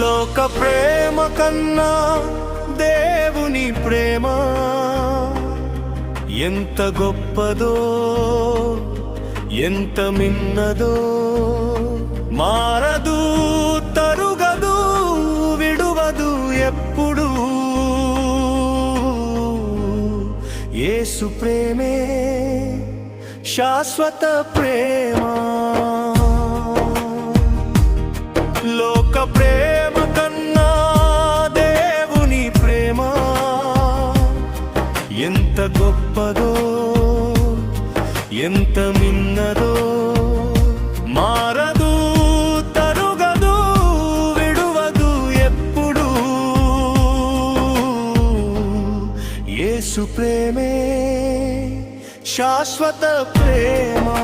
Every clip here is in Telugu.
లోక ప్రేమ కన్నా దేవుని ప్రేమ ఎంత గొప్పదో ఎంత మిన్నదో మారదు తరుగదు విడువదు ఎప్పుడు. ఏసు ప్రేమే శాశ్వత ప్రేమ. లోక ప్రేమ ప్రేమే శాశ్వత ప్రేమా.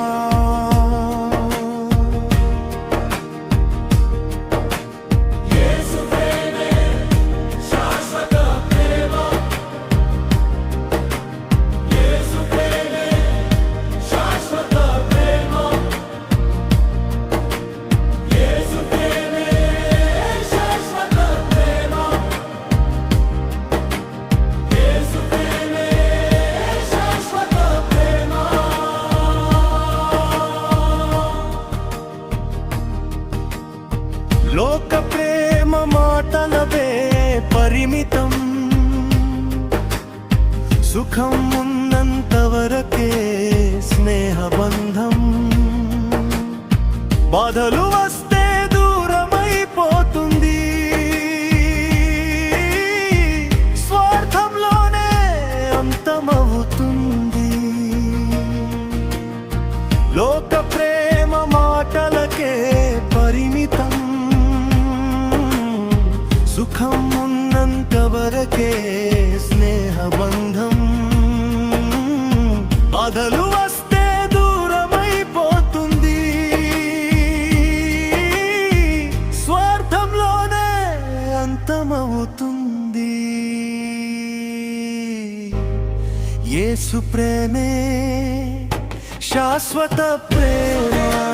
పరిమితం. సుఖం ఉన్నంత వరకే స్నేహబంధం బాధలు ఉన్నంతవరకే స్నేహబంధం అదలు వస్తే దూరమైపోతుంది. స్వార్థంలోనే అంతమవుతుంది. యేసు ప్రేమే శాశ్వత ప్రేమ.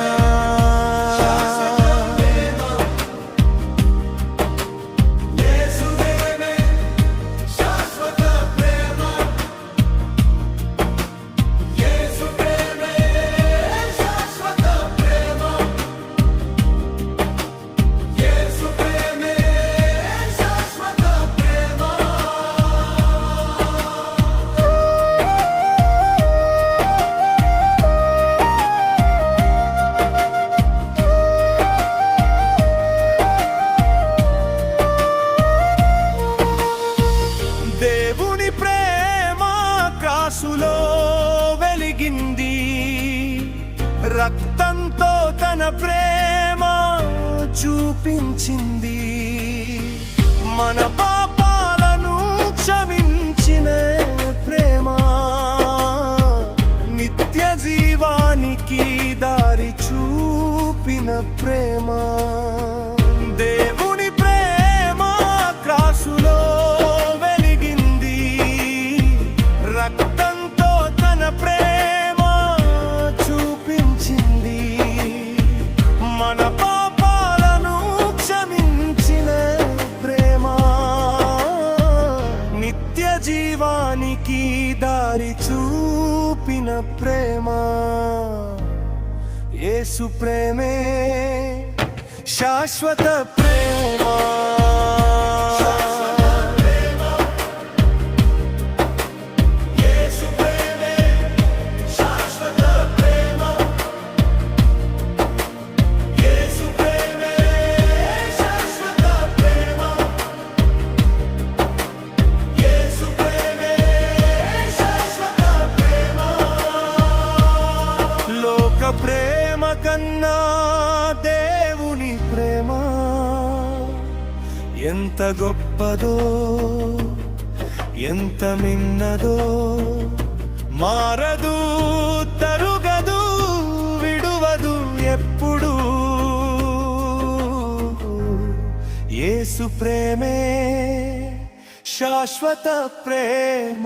మనసులో వెలిగింది. రక్తంతో తన ప్రేమ చూపించింది. మన పాపాలను క్షమించిన ప్రేమ. నిత్య జీవానికి దారి చూపిన ప్రేమ. చూపిన ప్రేమ. యేసు ప్రేమే శాశ్వత ప్రేమా. ప్రేమ కన్నా దేవుని ప్రేమ ఎంత గొప్పదో ఎంత మిన్నదో మారదు తరుగదు విడువదు ఎప్పుడు. ఏసు ప్రేమే శాశ్వత ప్రేమ.